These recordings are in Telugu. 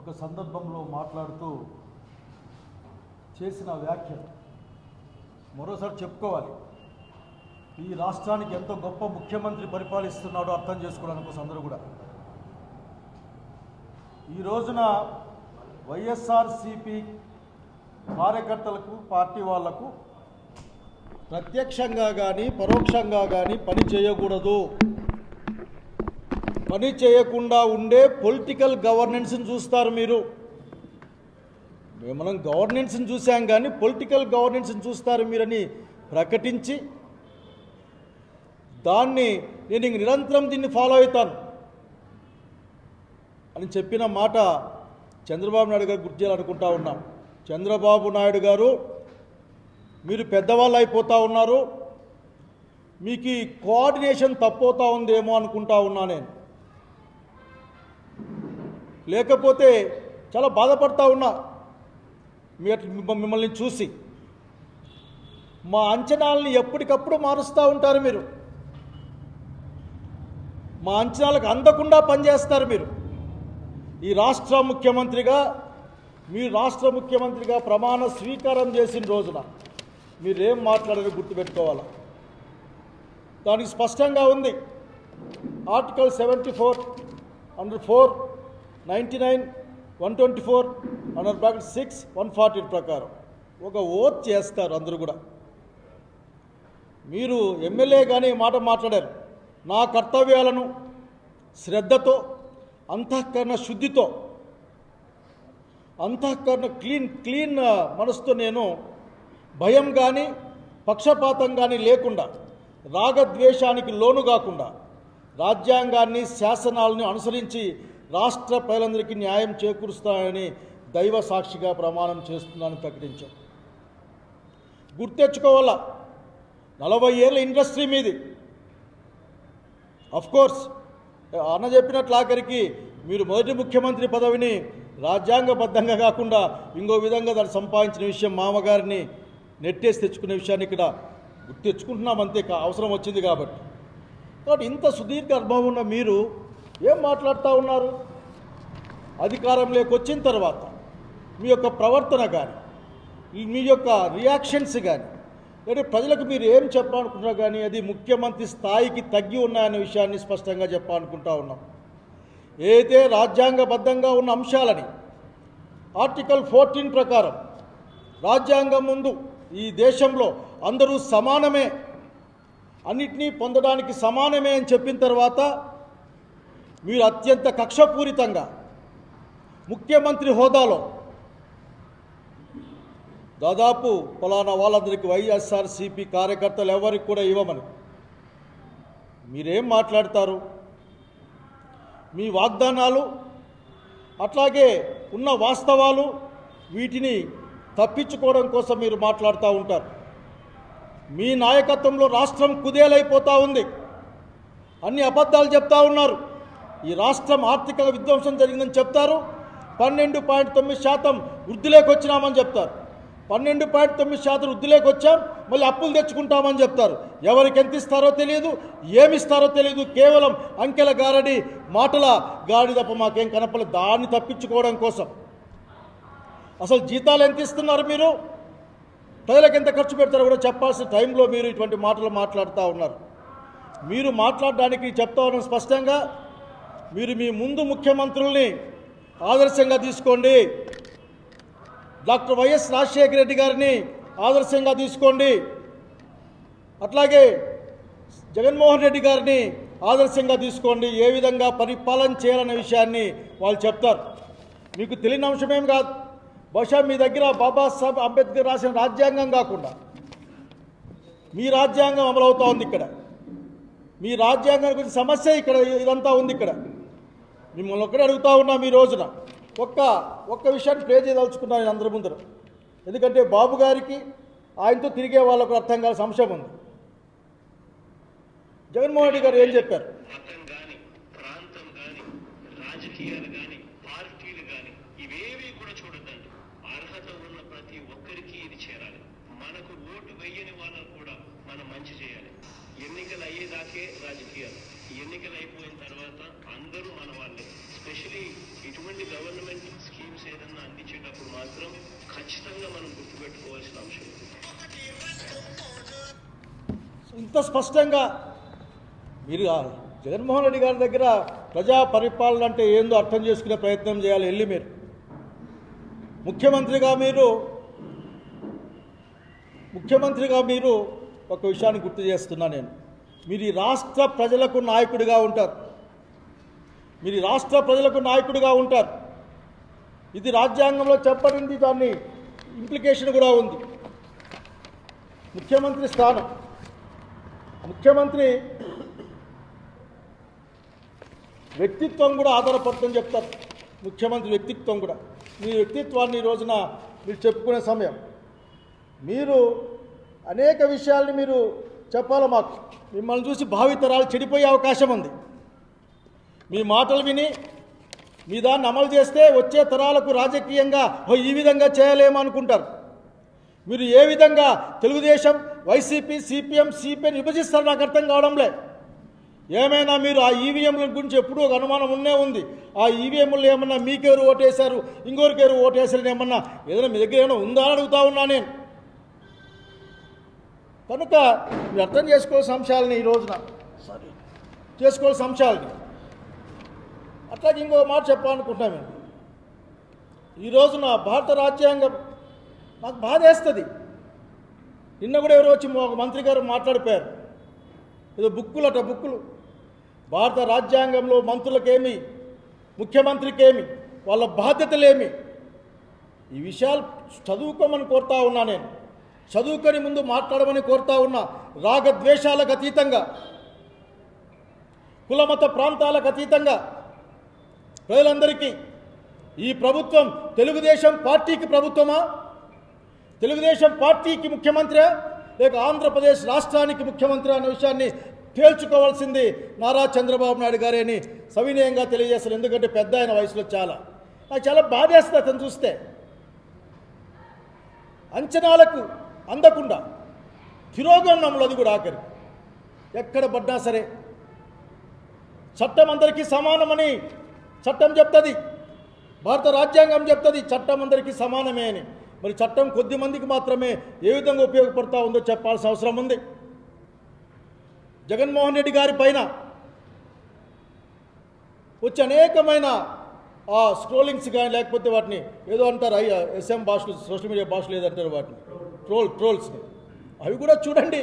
ఒక సందర్భంలో మాట్లాడుతూ చేసిన వ్యాఖ్య మరోసారి చెప్పుకోవాలి. ఈ రాష్ట్రానికి ఎంతో గొప్ప ముఖ్యమంత్రి పరిపాలిస్తున్నాడో అర్థం చేసుకోవడానికి కోసం అందరూ కూడా. ఈ రోజున వైఎస్ఆర్సిపి కార్యకర్తలకు పార్టీ వాళ్ళకు ప్రత్యక్షంగా కానీ పరోక్షంగా కానీ పని చేయకూడదు. పని చేయకుండా ఉండే పొలిటికల్ గవర్నెన్స్ని చూస్తారు మీరు. మనం గవర్నెన్స్ని చూసాం కానీ పొలిటికల్ గవర్నెన్స్ని చూస్తారు మీరని ప్రకటించి దాన్ని నేను ఇంక నిరంతరం దీన్ని ఫాలో అవుతాను అని చెప్పిన మాట చంద్రబాబు నాయుడు గారు గుర్తు చేయాలనుకుంటా ఉన్నాం. చంద్రబాబు నాయుడు గారు మీరు పెద్దవాళ్ళు అయిపోతూ ఉన్నారు. మీకు ఈ కోఆర్డినేషన్ తప్పవుతా ఉందేమో అనుకుంటా ఉన్నా నేను. లేకపోతే చాలా బాధపడతా ఉన్నా. మీ మిమ్మల్ని చూసి. మా అంచనాలని ఎప్పటికప్పుడు మారుస్తూ ఉంటారు మీరు. మా అంచనాలకు అందకుండా పనిచేస్తారు మీరు. ఈ రాష్ట్ర ముఖ్యమంత్రిగా మీరు రాష్ట్ర ముఖ్యమంత్రిగా ప్రమాణ స్వీకారం చేసిన రోజున మీరేం మాట్లాడారో గుర్తుపెట్టుకోవాలి? దానికి స్పష్టంగా ఉంది. Article seventy four under four ninety nine one twenty four under bracket six one forty ప్రకారం. ఒక ఓత్ చేస్తారు అందరూ కూడా. మీరు ఎమ్మెల్యే కానీ మాట మాట్లాడారు. నా కర్తవ్యాలను శ్రద్ధతో అంతఃకరణ శుద్ధితో అంతఃకరణ క్లీన్ క్లీన్ మనసుతో నేను భయం కానీ పక్షపాతం కానీ లేకుండా రాగద్వేషానికి లోను కాకుండా రాజ్యాంగాన్ని శాసనాలను అనుసరించి రాష్ట్ర ప్రజలందరికీ న్యాయం చేకూరుస్తానని దైవ సాక్షిగా ప్రమాణం చేస్తున్నానని ప్రకటించాం గుర్తెచ్చుకోవాలా? నలభై ఏళ్ళ ఇండస్ట్రీ మీది. కోర్స్ అన్న చెప్పినట్లు ఆఖరికి మీరు మొదటి ముఖ్యమంత్రి పదవిని రాజ్యాంగబద్ధంగా కాకుండా ఇంకో విధంగా దాన్ని సంపాదించిన విషయం మామగారిని నెట్టేసి తెచ్చుకునే విషయాన్ని ఇక్కడ గుర్తెచ్చుకుంటున్నాం అంతే కా- అవసరం వచ్చింది కాబట్టి. కాబట్టి ఇంత సుదీర్ఘ అనుభవం ఉన్న మీరు ఏం మాట్లాడుతూ ఉన్నారు? అధికారంలోకి వచ్చిన తర్వాత మీ యొక్క ప్రవర్తన కానీ మీ యొక్క రియాక్షన్స్ కానీ లేదా ప్రజలకు మీరు ఏం చెప్పాలనుకుంటున్నా కానీ అది ముఖ్యమంత్రి స్థాయికి తగ్గి ఉన్నాయనే విషయాన్ని స్పష్టంగా చెప్పాలనుకుంటా ఉన్నాం. ఏదైతే రాజ్యాంగబద్ధంగా ఉన్న అంశాలని ఆర్టికల్ ఫోర్టీన్ ప్రకారం రాజ్యాంగం ముందు ఈ దేశంలో అందరూ సమానమే అన్నిటినీ పొందడానికి సమానమే అని చెప్పిన తర్వాత మీరు అత్యంత కక్షపూరితంగా ముఖ్యమంత్రి హోదాలో దాదాపు ఫలానా వాళ్ళందరికీ వైఎస్ఆర్సీపీ కార్యకర్తలు ఎవరికి కూడా ఇవ్వమని. మీరేం మాట్లాడతారు? మీ వాగ్దానాలు అట్లాగే ఉన్న వాస్తవాలు వీటిని తప్పించుకోవడం కోసం మీరు మాట్లాడుతూ ఉంటారు. మీ నాయకత్వంలో రాష్ట్రం కుదేలైపోతూ ఉంది. అన్ని అబద్ధాలు చెప్తా ఉన్నారు. ఈ రాష్ట్రం ఆర్థిక విధ్వంసం జరిగిందని చెప్తారు. పన్నెండు పాయింట్ తొమ్మిది శాతం వృద్ధిలోకి వచ్చినామని చెప్తారు. పన్నెండు పాయింట్ తొమ్మిది శాతం వృద్ధిలోకి వచ్చాం మళ్ళీ అప్పులు తెచ్చుకుంటామని చెప్తారు. ఎవరికి ఎంత ఇస్తారో తెలియదు ఏమి ఇస్తారో తెలియదు. కేవలం అంకెల గారడి మాటల గాడి తప్ప మాకేం కనపడలేదు. దాన్ని తప్పించుకోవడం కోసం. అసలు జీతాలు ఎంత ఇస్తున్నారు మీరు? ప్రజలకు ఎంత ఖర్చు పెడతారో కూడా చెప్పాల్సిన టైంలో మీరు ఇటువంటి మాటలు మాట్లాడుతూ ఉన్నారు. మీరు మాట్లాడడానికి చెప్తా ఉన్నాం స్పష్టంగా. మీరు మీ ముందు ముఖ్యమంత్రుల్ని ఆదర్శంగా తీసుకోండి. డాక్టర్ వైఎస్ రాజశేఖర రెడ్డి గారిని ఆదర్శంగా తీసుకోండి. అట్లాగే జగన్మోహన్ రెడ్డి గారిని ఆదర్శంగా తీసుకోండి. ఏ విధంగా పరిపాలన చేయాలనే విషయాన్ని వాళ్ళు చెప్తారు. మీకు తెలియని అంశమేం కాదు. బహుశా మీ దగ్గర బాబాసాహెబ్ అంబేద్కర్ రాసిన రాజ్యాంగం కాకుండా మీ రాజ్యాంగం అమలవుతూ ఉంది ఇక్కడ. మీ రాజ్యాంగం గురించి సమస్య ఇక్కడ ఇదంతా ఉంది ఇక్కడ. మిమ్మల్ని ఒక్కడే అడుగుతా ఉన్నాం ఈ రోజున. ఒక్క ఒక్క విషయాన్ని ప్లే చేయదలుచుకున్నాను నేను అందరి ముందర. ఎందుకంటే బాబు గారికి ఆయనతో తిరిగే వాళ్ళకు అర్థం కావాల్సిన సంశయం ఉంది. జగన్మోహన్ రెడ్డి గారు ఏం చెప్పారు? మనకు ఓటు వెయ్యని వాళ్ళకు కూడా మనం మంచి చేయాలి. ఎన్నికలు అయ్యేదాకే రాజకీయాలు. ఎన్నికలు అయిపోయిన తర్వాత అందరూ మన వాళ్ళే స్పెషలీ ఇటువంటి గవర్నమెంట్ స్కీమ్స్ ఏదన్నా అందించేటప్పుడు మాత్రం ఖచ్చితంగా మనం గుర్తుపెట్టుకోవాల్సిన అంశం ఇంత స్పష్టంగా మీరు జగన్మోహన్ రెడ్డి గారి దగ్గర ప్రజా పరిపాలన అంటే ఏందో అర్థం చేసుకునే ప్రయత్నం చేయాలి వెళ్ళి మీరు. ముఖ్యమంత్రిగా మీరు ముఖ్యమంత్రిగా మీరు ఒక విషయాన్ని గుర్తు చేస్తున్నా నేను. మీరు ఈ రాష్ట్ర ప్రజలకు నాయకుడిగా ఉంటారు. మీరు ఈ రాష్ట్ర ప్రజలకు నాయకుడిగా ఉంటారు. ఇది రాజ్యాంగంలో చెప్పబడింది దాన్ని ఇంప్లికేషన్ కూడా ఉంది. ముఖ్యమంత్రి స్థానం. ముఖ్యమంత్రి వ్యక్తిత్వం కూడా ఆధారపడుతుందని చెప్తారు. ముఖ్యమంత్రి వ్యక్తిత్వం కూడా. మీ వ్యక్తిత్వాన్ని ఈ రోజున మీరు చెప్పుకునే సమయం. మీరు అనేక విషయాల్ని మీరు చెప్పాలి మాకు? మిమ్మల్ని చూసి భావితరాలు చెడిపోయే అవకాశం ఉంది. మీ మాటలు విని మీ దాన్ని అమలు చేస్తే వచ్చే తరాలకు రాజకీయంగా ఈ విధంగా చేయలేము అనుకుంటారు. మీరు ఏ విధంగా తెలుగుదేశం వైసీపీ సిపిఎం సిపిఎం విభజిస్తారు నాకు అర్థం కావడంలే ఏమైనా మీరు ఆ ఈవీఎంల గురించి ఎప్పుడూ ఒక అనుమానం ఉన్నే ఉంది. ఆ ఈవీఎంలు ఏమన్నా మీకెవరు ఓటేశారు ఇంకొకరికెవరు ఓటేశారని ఏమన్నా ఏదైనా మీ దగ్గర ఏమైనా ఉందా అని అడుగుతా ఉన్నా నేను. కనుక మీరు అర్థం చేసుకోవాల్సిన అంశాలని ఈ రోజున. సారీ. చేసుకోవాల్సిన అంశాలని అట్లాగే ఇంకో మాట చెప్పాలనుకుంటున్నాను నేను. ఈ రోజున భారత రాజ్యాంగం నాకు బాధ వేస్తుంది నిన్న కూడా ఎవరో వచ్చి ఒక మంత్రి గారు మాట్లాడిపోయారు. ఏదో బుక్కులట బుక్కులు. భారత రాజ్యాంగంలో మంత్రులకేమి ముఖ్యమంత్రికేమి వాళ్ళ బాధ్యతలేమి. ఈ విషయాలు చదువుకోమని కోరుతా ఉన్నా నేను. చదువుకొని ముందు మాట్లాడమని కోరుతా ఉన్నా రాగద్వేషాలకు అతీతంగా కులమత ప్రాంతాలకు అతీతంగా ప్రజలందరికీ ఈ ప్రభుత్వం తెలుగుదేశం పార్టీకి ప్రభుత్వమా? తెలుగుదేశం పార్టీకి ముఖ్యమంత్రి లేక ఆంధ్రప్రదేశ్ రాష్ట్రానికి ముఖ్యమంత్రి అనే విషయాన్ని తేల్చుకోవాల్సింది నారా చంద్రబాబు నాయుడు గారే అని సవినయంగా తెలియజేస్తారు. ఎందుకంటే పెద్ద ఆయన వయసులో చాలా. నాకు చాలా బాధేస్తుంది అతను చూస్తే. అంచనాలకు అందకుండా తిరోగమనంలో అది కూడా ఆఖరి. ఎక్కడ పడ్డా సరే చట్టం అందరికీ సమానమని చట్టం చెప్తుంది. భారత రాజ్యాంగం చెప్తుంది చట్టం అందరికీ సమానమే అని. మరి చట్టం కొద్ది మందికి మాత్రమే ఏ విధంగా ఉపయోగపడతా ఉందో చెప్పాల్సిన అవసరం ఉంది. జగన్మోహన్ రెడ్డి గారి పైన వచ్చి అనేకమైన ఆ స్క్రోలింగ్స్ కానీ లేకపోతే వాటిని ఏదో అంటారు అయ్యా ఎస్ఎం భాషలు సోషల్ మీడియా భాషలు ఏదంటారు వాటిని? ట్రోల్ ట్రోల్స్ని అవి కూడా చూడండి.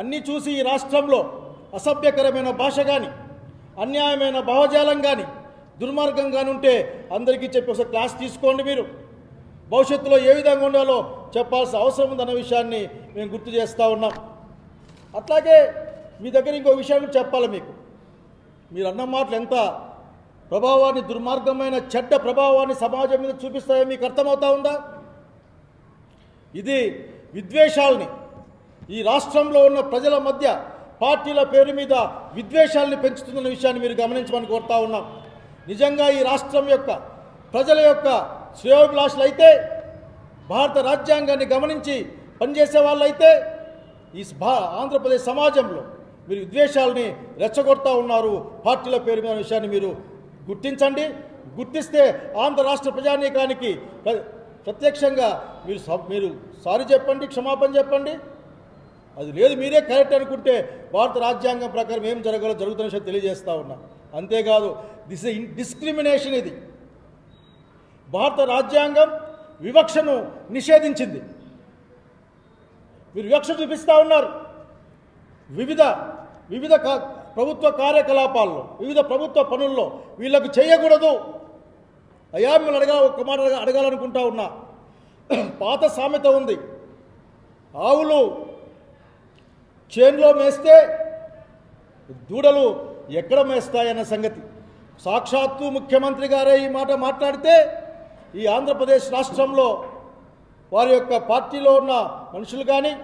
అన్నీ చూసి ఈ రాష్ట్రంలో అసభ్యకరమైన భాష కానీ అన్యాయమైన భావజాలం కానీ దుర్మార్గం కానీ ఉంటే అందరికీ చెప్పి ఒకసారి క్లాస్ తీసుకోండి మీరు. భవిష్యత్తులో ఏ విధంగా ఉండాలో చెప్పాల్సిన అవసరం ఉందన్న విషయాన్ని మేము గుర్తు చేస్తూ ఉన్నాం. అట్లాగే మీ దగ్గర ఇంకో విషయం చెప్పాలి మీకు. మీరు అన్న మాటలు ఎంత ప్రభావాన్ని దుర్మార్గమైన చెడ్డ ప్రభావాన్ని సమాజం మీద చూపిస్తాయో మీకు అర్థమవుతా ఉందా? ఇది విద్వేషాల్ని. ఈ రాష్ట్రంలో ఉన్న ప్రజల మధ్య పార్టీల పేరు మీద విద్వేషాల్ని పెంచుతున్న విషయాన్ని మీరు గమనించమని కోరుతా ఉన్నాం. నిజంగా ఈ రాష్ట్రం యొక్క ప్రజల యొక్క శ్రేయోభిలాషులు అయితే భారత రాజ్యాంగాన్ని గమనించి పనిచేసే వాళ్ళైతే ఈ ఆంధ్రప్రదేశ్ సమాజంలో మీరు విద్వేషాలని రెచ్చగొడతా ఉన్నారు పార్టీల పేరు మీద విషయాన్ని మీరు గుర్తించండి. గుర్తిస్తే ఆంధ్ర రాష్ట్ర ప్రజానీకానికి ప్రత్యక్షంగా మీరు స- మీరు సారీ చెప్పండి క్షమాపణ చెప్పండి. అది లేదు మీరే కరెక్ట్ అనుకుంటే భారత రాజ్యాంగం ప్రకారం ఏం జరగాలో జరుగుతున్న విషయం తెలియజేస్తూ ఉన్నా. అంతేకాదు దిస్ డిస్క్రిమినేషన్ ఇది. భారత రాజ్యాంగం వివక్షను నిషేధించింది. మీరు వివక్ష చూపిస్తూ ఉన్నారు. వివిధ వివిధ ప్రభుత్వ కార్యకలాపాల్లో వివిధ ప్రభుత్వ పనుల్లో వీళ్ళకు చేయకూడదు. అయ్యా మిమ్మల్ని అడగా ఒక్క మాట అడగా- అడగాలనుకుంటా ఉన్నా. పాత సామెత ఉంది. ఆవులు చేన్లో మేస్తే దూడలు ఎక్కడ మేస్తాయన్న సంగతి. సాక్షాత్తు ముఖ్యమంత్రి గారే ఈ మాట మాట్లాడితే ఈ ఆంధ్రప్రదేశ్ రాష్ట్రంలో వారి యొక్క పార్టీలో ఉన్న మనుషులు కానీ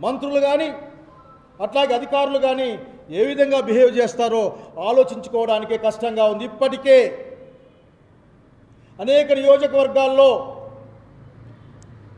మంత్రులు కానీ అట్లాగే అధికారులు కానీ ఏ విధంగా బిహేవ్ చేస్తారో ఆలోచించుకోవడానికే కష్టంగా ఉంది. ఇప్పటికే అనేక నియోజకవర్గాల్లో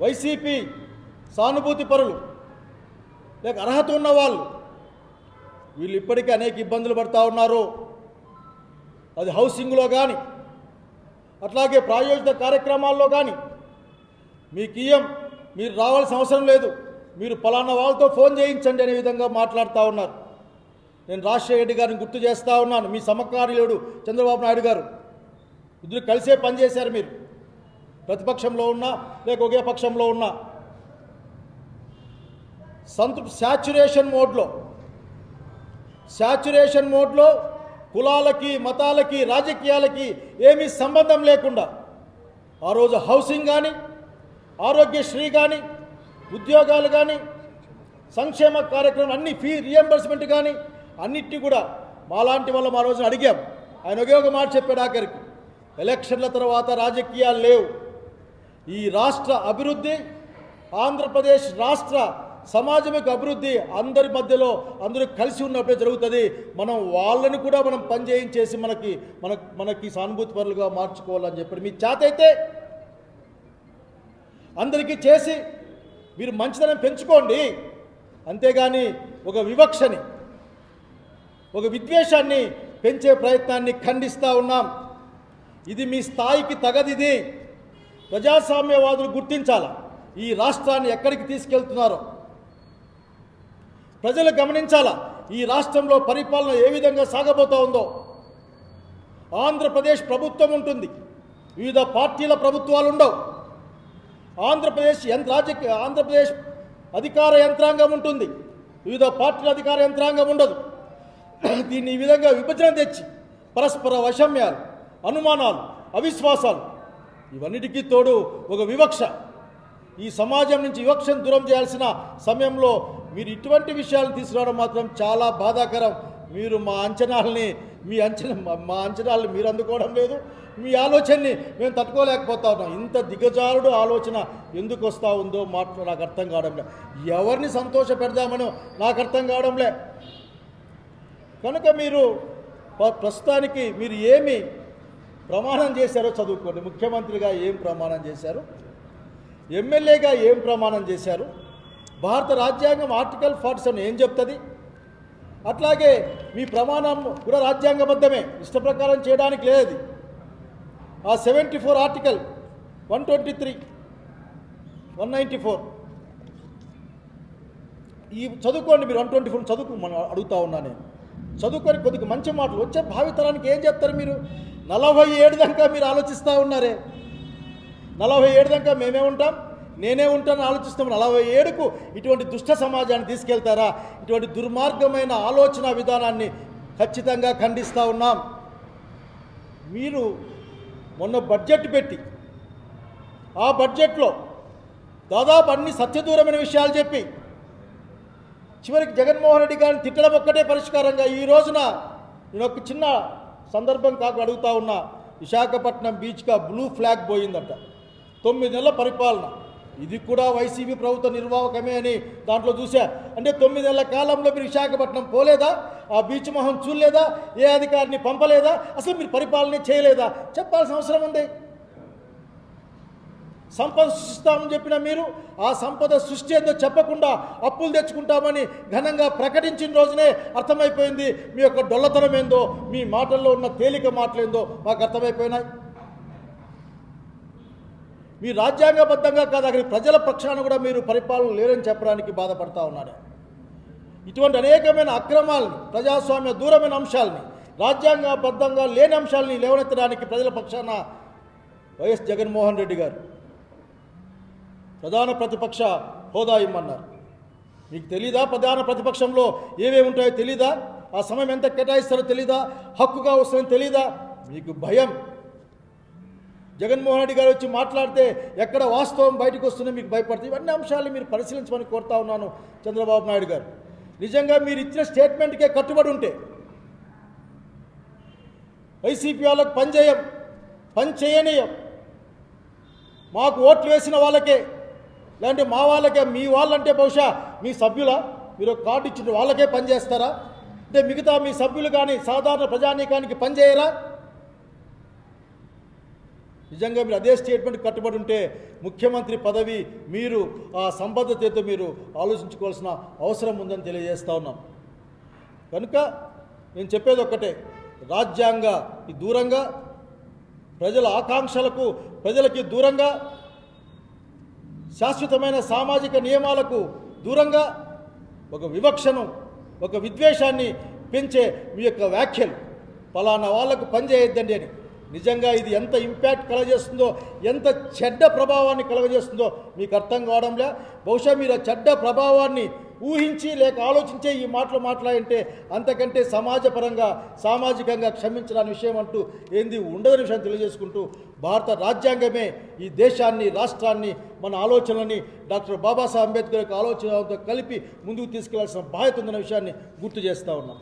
వైసీపీ సానుభూతి పరులు లేక అర్హత ఉన్న వాళ్ళు వీళ్ళు ఇప్పటికే అనేక ఇబ్బందులు పడతా ఉన్నారు అది హౌసింగ్లో కానీ అట్లాగే ప్రాయోజిత కార్యక్రమాల్లో కానీ మీకు ఇయ్యం మీరు రావాల్సిన అవసరం లేదు మీరు పలానా వాళ్ళతో ఫోన్ చేయించండి అనే విధంగా మాట్లాడుతూ ఉన్నారు. నేను రాజశేఖర రెడ్డి గారిని గుర్తు చేస్తూ ఉన్నాను. మీ సమకార్యుడు చంద్రబాబు నాయుడు గారు. ఇద్దరు కలిసే పనిచేశారు మీరు. ప్రతిపక్షంలో ఉన్నా లేక ఒకే పక్షంలో ఉన్నా. సంతృప్ శాచురేషన్ మోడ్లో శాచురేషన్ మోడ్లో కులాలకి మతాలకి రాజకీయాలకి ఏమీ సంబంధం లేకుండా ఆ రోజు హౌసింగ్ కానీ ఆరోగ్యశ్రీ కానీ ఉద్యోగాలు కానీ సంక్షేమ కార్యక్రమం అన్ని ఫీ రియంబర్స్మెంట్ కానీ అన్నిటి కూడా మాలాంటి వాళ్ళం ఆ రోజున అడిగాం. ఆయన ఒకే ఒక మాట చెప్పాడు ఆఖరికి. ఎలక్షన్ల తర్వాత రాజకీయాలు లేవు. ఈ రాష్ట్ర అభివృద్ధి ఆంధ్రప్రదేశ్ రాష్ట్ర సమాజం యొక్క అభివృద్ధి అందరి మధ్యలో అందరూ కలిసి ఉన్నప్పుడే జరుగుతుంది. మనం వాళ్ళని కూడా మనం పనిచేయించేసి మనకి మన మనకి సానుభూతి పరులుగా మార్చుకోవాలని చెప్పి మీ చేత అందరికీ చేసి మీరు మంచితనం పెంచుకోండి. అంతేగాని ఒక వివక్షని ఒక విద్వేషాన్ని పెంచే ప్రయత్నాన్ని ఖండిస్తూ ఉన్నాం. ఇది మీ స్థాయికి తగదిది. ప్రజాస్వామ్యవాదులు గుర్తించాల? ఈ రాష్ట్రాన్ని ఎక్కడికి తీసుకెళ్తున్నారో? ప్రజలు గమనించాలా? ఈ రాష్ట్రంలో పరిపాలన ఏ విధంగా సాగబోతా ఉందో? ఆంధ్రప్రదేశ్ ప్రభుత్వం ఉంటుంది. వివిధ పార్టీల ప్రభుత్వాలు ఉండవు. ఆంధ్రప్రదేశ్ యంత్ర రాజకీయ ఆంధ్రప్రదేశ్ అధికార యంత్రాంగం ఉంటుంది. వివిధ పార్టీల అధికార యంత్రాంగం ఉండదు. దీన్ని ఈ విధంగా విభజన తెచ్చి పరస్పర వైషమ్యాలు అనుమానాలు అవిశ్వాసాలు ఇవన్నిటికీ తోడు ఒక వివక్ష. ఈ సమాజం నుంచి వివక్షను దూరం చేయాల్సిన సమయంలో మీరు ఇటువంటి విషయాలు తీసుకురావడం మాత్రం చాలా బాధాకరం. మీరు మా అంచనాలని మీ అంచనా మా- అంచనాలను మీరు అందుకోవడం లేదు. మీ ఆలోచనని మేము తట్టుకోలేకపోతా ఉన్నాం. ఇంత దిగజారుడు ఆలోచన ఎందుకు వస్తూ ఉందో మాట నాకు అర్థం కావడంలే. ఎవరిని సంతోష పెడదామనో నాకు అర్థం కావడంలే. కనుక మీరు ప్రస్తుతానికి మీరు ఏమి ప్రమాణం చేశారో చదువుకోండి. ముఖ్యమంత్రిగా ఏం ప్రమాణం చేశారు? ఎమ్మెల్యేగా ఏం ప్రమాణం చేశారు? భారత రాజ్యాంగం ఆర్టికల్ ఫార్టీ సెవెన్ ఏం చెప్తుంది? అట్లాగే మీ ప్రమాణం కూడా రాజ్యాంగబద్ధమే. ఇష్ట ప్రకారం చేయడానికి లేదు. ఆ seventy four article one twenty three one ninety four. ఈ చదువుకోండి మీరు వన్ ట్వంటీ ఫోర్ చదువుకు మనం అడుగుతా ఉన్నా నేను. చదువుకొని కొద్దిగా మంచి మాటలు వచ్చే భావితరానికి ఏం చెప్తారు మీరు? నలభై ఏడు దాకా మీరు ఆలోచిస్తూ ఉన్నారే? నలభై ఏడు దాకా మేమే ఉంటాం నేనే ఉంటాను ఆలోచిస్తాం. నలభై ఏడుకు ఇటువంటి దుష్ట సమాజాన్ని తీసుకెళ్తారా? ఇటువంటి దుర్మార్గమైన ఆలోచన విధానాన్ని ఖచ్చితంగా ఖండిస్తూ ఉన్నాం. మీరు మొన్న బడ్జెట్ పెట్టి ఆ బడ్జెట్లో దాదాపు అన్ని సత్యదూరమైన విషయాలు చెప్పి చివరికి జగన్మోహన్ రెడ్డి గారిని తిట్టడం ఒక్కటే పరిష్కారంగా ఈ రోజున నేను ఒక చిన్న సందర్భం కాక అడుగుతా ఉన్నా విశాఖపట్నం బీచ్గా బ్లూ ఫ్లాగ్ పోయిందట. తొమ్మిది నెలల పరిపాలన. ఇది కూడా వైసీపీ ప్రభుత్వ నిర్వాహకమే అని దాంట్లో చూసా అంటే తొమ్మిది నెలల కాలంలో మీరు విశాఖపట్నం పోలేదా? ఆ బీచ్ మొహం చూడలేదా? ఏ అధికారిని పంపలేదా? అసలు మీరు పరిపాలన చేయలేదా? చెప్పాల్సిన అవసరం ఉంది. సంపద సృష్టిస్తామని చెప్పిన మీరు ఆ సంపద సృష్టి ఏందో చెప్పకుండా అప్పులు తెచ్చుకుంటామని ఘనంగా ప్రకటించిన రోజునే అర్థమైపోయింది. మీ యొక్క డొల్లతనం ఏందో మీ మాటల్లో ఉన్న తేలిక మాటలేందో మాకు అర్థమైపోయినాయి. మీ రాజ్యాంగబద్ధంగా కాదు అక్కడి ప్రజల పక్షాన కూడా మీరు పరిపాలన లేరని చెప్పడానికి బాధపడతా ఉన్నారు ఇటువంటి అనేకమైన అక్రమాలని ప్రజాస్వామ్య దూరమైన అంశాలని రాజ్యాంగబద్ధంగా లేని అంశాలని లేవనెత్తడానికి ప్రజల పక్షాన వైఎస్ జగన్మోహన్ రెడ్డి గారు ప్రధాన ప్రతిపక్ష హోదా ఇమ్మన్నారు. మీకు తెలీదా ప్రధాన ప్రతిపక్షంలో ఏమేమి ఉంటాయో తెలీదా? ఆ సమయం ఎంత కేటాయిస్తారో తెలీదా? హక్కుగా వస్తుందని తెలీదా? మీకు భయం. జగన్మోహన్ రెడ్డి గారు వచ్చి మాట్లాడితే ఎక్కడ వాస్తవం బయటకు వస్తుందో మీకు భయపడుతుంది ఇవన్నీ అంశాలు మీరు పరిశీలించమని కోరుతా ఉన్నాను చంద్రబాబు నాయుడు గారు. నిజంగా మీరు ఇచ్చిన స్టేట్మెంట్కే కట్టుబడి ఉంటే వైసీపీ వాళ్ళకు పని చేయం పని చేయనీయం. మాకు ఓట్లు వేసిన వాళ్ళకే లేదంటే మా వాళ్ళకే మీ వాళ్ళంటే బహుశా మీ సభ్యుల మీరు కార్డు ఇచ్చిన వాళ్ళకే పనిచేస్తారా అంటే మిగతా మీ సభ్యులు కానీ సాధారణ ప్రజానీకానికి పనిచేయరా నిజంగా మీరు అదే స్టేట్మెంట్ కట్టుబడి ఉంటే ముఖ్యమంత్రి పదవి మీరు ఆ సంబద్ధతతో మీరు ఆలోచించుకోవాల్సిన అవసరం ఉందని తెలియజేస్తా ఉన్నాం. కనుక నేను చెప్పేది ఒక్కటే రాజ్యాంగ దూరంగా ప్రజల ఆకాంక్షలకు ప్రజలకి దూరంగా శాశ్వతమైన సామాజిక నియమాలకు దూరంగా ఒక వివక్షను ఒక విద్వేషాన్ని పెంచే మీ యొక్క వ్యాఖ్యలు. ఫలానా వాళ్ళకు పనిచేయొద్దండి అని. నిజంగా ఇది ఎంత ఇంపాక్ట్ కలగజేస్తుందో ఎంత చెడ్డ ప్రభావాన్ని కలగజేస్తుందో మీకు అర్థం కావడంలే? బహుశా మీరు ఆ చెడ్డ ప్రభావాన్ని ఊహించి లేక ఆలోచించే ఈ మాటలు మాట్లాడంటే అంతకంటే సమాజపరంగా సామాజికంగా క్షమించడానికి విషయం అంటూ ఏంది ఉండదని విషయం తెలియజేసుకుంటూ భారత రాజ్యాంగమే ఈ దేశాన్ని రాష్ట్రాన్ని మన ఆలోచనలని డాక్టర్ బాబాసాహెబ్ అంబేద్కర్ యొక్క ఆలోచనలతో కలిపి ముందుకు తీసుకెళ్ళాల్సిన బాధ్యత ఉందన్న విషయాన్ని గుర్తు చేస్తూ ఉన్నాం.